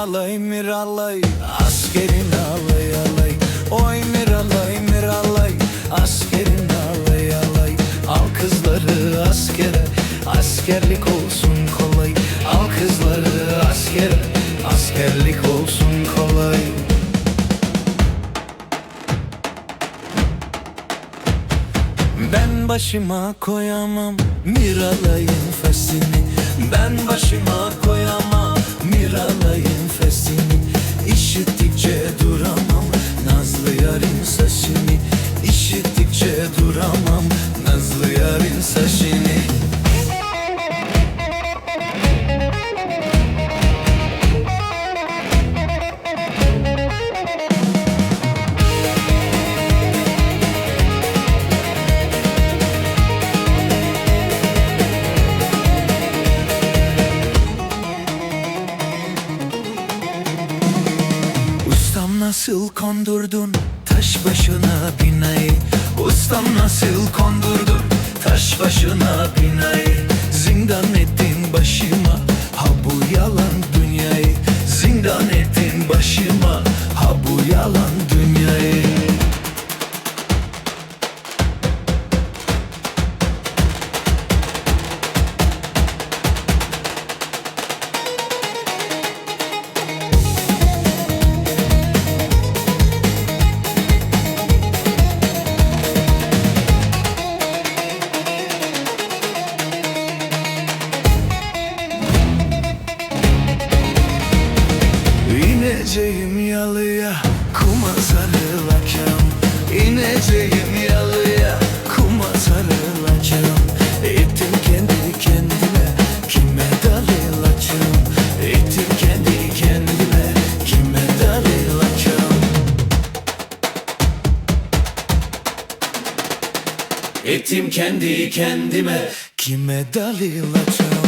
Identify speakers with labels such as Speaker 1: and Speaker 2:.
Speaker 1: alay Askerin alay alay. Oy miralay miralay Askerin alay alay. Al kızları askere Askerlik olsun kolay. Al kızları askere Askerlik olsun kolay. Ben başıma koyamam Miralay'ın fesini. Ben başıma koyamam Yarın sesini İşittikçe duramam. Nazlı yarın sesini Ustam nasıl kondurdun taş başına binayı Ustam nasıl kondurdun taş başına binayı Zindan ettin başıma. Ha bu yalan dünyayı İneceğim yalıya kuma sarılacağım. İneceğim yalıya kuma sarılacağım. Ettim kendi kendime kime darılacağım? Ettim kendi kendime kime darılacağım? Ettim kendi kendime kime darılacağım